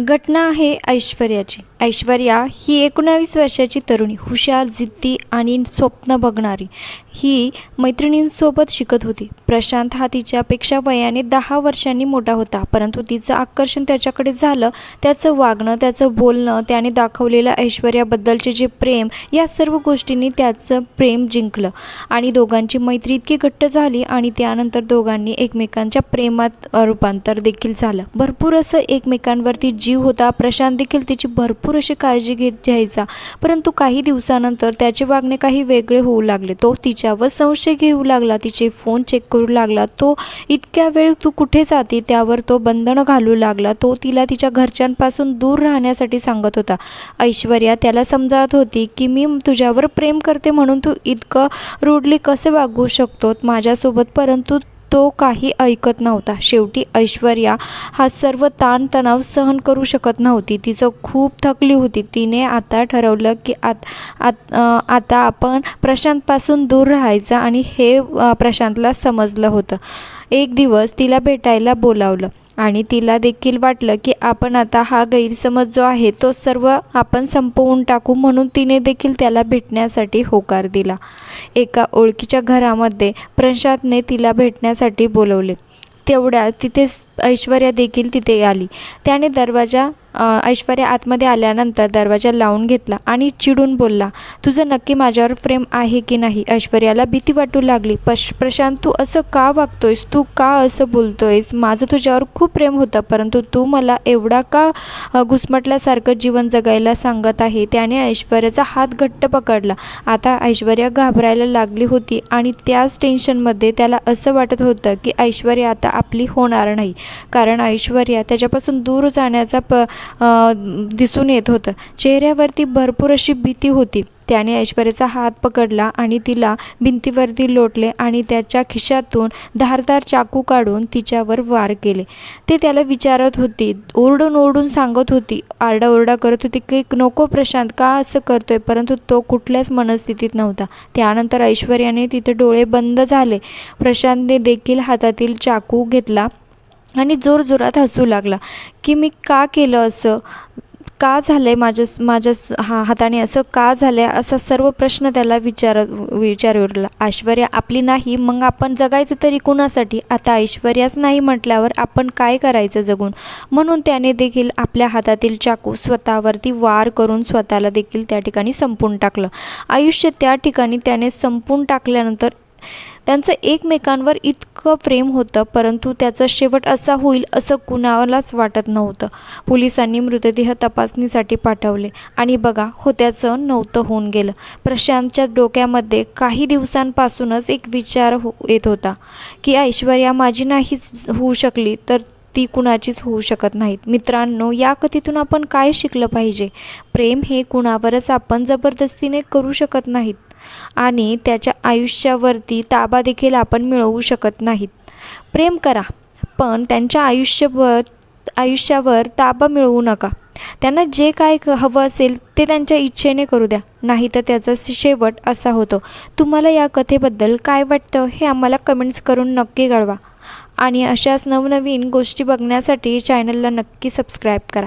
घटना आहे ऐश्वर्याची. ऐश्वर्या ही एकोणावीस वर्षाची तरुणी हुशार जिद्दी आणि स्वप्न बघणारी. ही मैत्रिणींसोबत शिकत होती. प्रशांत हा तिच्यापेक्षा वयाने दहा वर्षांनी मोठा होता परंतु तिचं आकर्षण त्याच्याकडे झालं. त्याचं वागणं त्याचं बोलणं त्याने दाखवलेलं ऐश्वर्याबद्दलचे जे प्रेम या सर्व गोष्टींनी त्याचं प्रेम जिंकलं. आणि दोघांची मैत्री इतकी घट्ट झाली आणि त्यानंतर दोघांनी एकमेकांच्या प्रेमात रूपांतर देखील झालं. भरपूर असं एकमेकांवरती जीव होता. प्रशांत देखील तिची भरपूर अशी काळजी घेत घ्यायचा. परंतु काही दिवसानंतर त्याचे वागणे काही वेगळे होऊ लागले. तो तिच्यावर संशय घेऊ लागला. तिचे फोन चेक करू लागला. तो इतक्या वेळ तू कुठे जाते? त्यावर तो बंधनं घालू लागला. तो तिला तिच्या घरच्यांपासून दूर राहण्यासाठी सांगत होता. ऐश्वर्या त्याला समजावत होती की मी तुझ्यावर प्रेम करते म्हणून तू इतकं रूडली कसे वागू शकतो? माझ्यासोबत परंतु तो काही ऐकत नव्हता. शेवटी ऐश्वर्या हा सर्व ताणतणाव सहन करू शकत नव्हती. तिचं खूप थकली होती. तिने आता ठरवलं की आत आत आता आपण प्रशांतपासून दूर राहायचं आणि हे प्रशांतला समजलं होतं. एक दिवस तिला भेटायला बोलावलं. आणि तिला देखील वाटलं की आपण आता हा गैरसमज जो आहे तो सर्व आपण संपवून टाकू म्हणून तिने देखील त्याला भेटण्यासाठी होकार दिला. एका ओळखीच्या घरामध्ये प्रशांतने तिला भेटण्यासाठी बोलवले. तेवढ्या तिथेच ऐश्वर्या देखील तिथे आली. त्याने दरवाजा ऐश्वर्या आतमध्ये आल्यानंतर दरवाजा लावून घेतला आणि चिडून बोलला तुझं नक्की माझ्यावर प्रेम आहे की नाही ऐश्वर्याला भीती वाटू लागली. पश प्रशांत तू असं का वागतोयस? तू का असं बोलतोयस? माझं तुझ्यावर खूप प्रेम होतं परंतु तू मला एवढा का घुसमटल्यासारखं जीवन जगायला सांगत आहे? त्याने ऐश्वर्याचा हात घट्ट पकडला. आता ऐश्वर्या घाबरायला लागली होती आणि त्याच टेन्शनमध्ये त्याला असं वाटत होतं की ऐश्वर्या आता आपली होणार नाही. कारण ऐश्वर्या त्याच्यापासून दूर जाण्याचा प दिसून येत होतं. चेहऱ्यावरती भरपूर अशी भीती होती. त्याने ऐश्वर्याचा हात पकडला आणि तिला भिंतीवरती लोटले आणि त्याच्या खिशातून धारदार चाकू काढून तिच्यावर वार केले. ते त्याला विचारत होती ओरडून ओरडून सांगत होती आरडाओरडा करत होती की नको प्रशांत का असं करतोय? परंतु तो कुठल्याच मनस्थितीत नव्हता. त्यानंतर ऐश्वर्याने तिथे डोळे बंद झाले. प्रशांतने देखील हातातील चाकू घेतला. आणि जोरजोरात हसू लागला की मी का केलं असं? का झालं आहे माझ्या माझ्या हा हाताने असं का झालं आहे असा सर्व प्रश्न त्याला विचार विचारला ऐश्वर्या आपली नाही मग आपण जगायचं तरी कुणासाठी? आता ऐश्वर्याच नाही म्हटल्यावर आपण काय करायचं जगून? म्हणून त्याने देखील आपल्या हातातील चाकू स्वतःवरती वार करून स्वतःला देखील त्या ठिकाणी संपून टाकलं. आयुष्य त्या ठिकाणी त्याने संपून टाकल्यानंतर त्यांचं एकमेकांवर इतकं प्रेम होतं परंतु त्याचा शेवट असा होईल असं कुणालाच वाटत नव्हतं. पोलिसांनी मृतदेह तपासणीसाठी पाठवले आणि बघा होत्याचं नव्हतं होऊन गेलं. प्रशांतच्या डोक्यामध्ये काही दिवसांपासूनच एक विचार हो येत होता की ऐश्वर्या माझी नाहीच होऊ शकली तर ती कुणाचीच होऊ शकत नाहीत. मित्रांनो या कथेतून आपण काय शिकलं पाहिजे? प्रेम हे कुणावरच आपण जबरदस्तीने करू शकत नाहीत. आणि त्याच्या आयुष्यावरती ताबा देखील आपण मिळवू शकत नाहीत. प्रेम करा पण त्यांच्या आयुष्यभर आयुष्यावर ताबा मिळवू नका. त्यांना जे काय क- हवं असेल ते त्यांच्या इच्छेने करू द्या नाही तर त्याचा शेवट असा होतो. तुम्हाला या कथेबद्दल काय वाटतं हे आम्हाला कमेंट्स करून नक्की कळवा. आणि अशाच नवनवीन गोष्टी बघण्यासाठी चॅनलला नक्की सबस्क्राईब करा.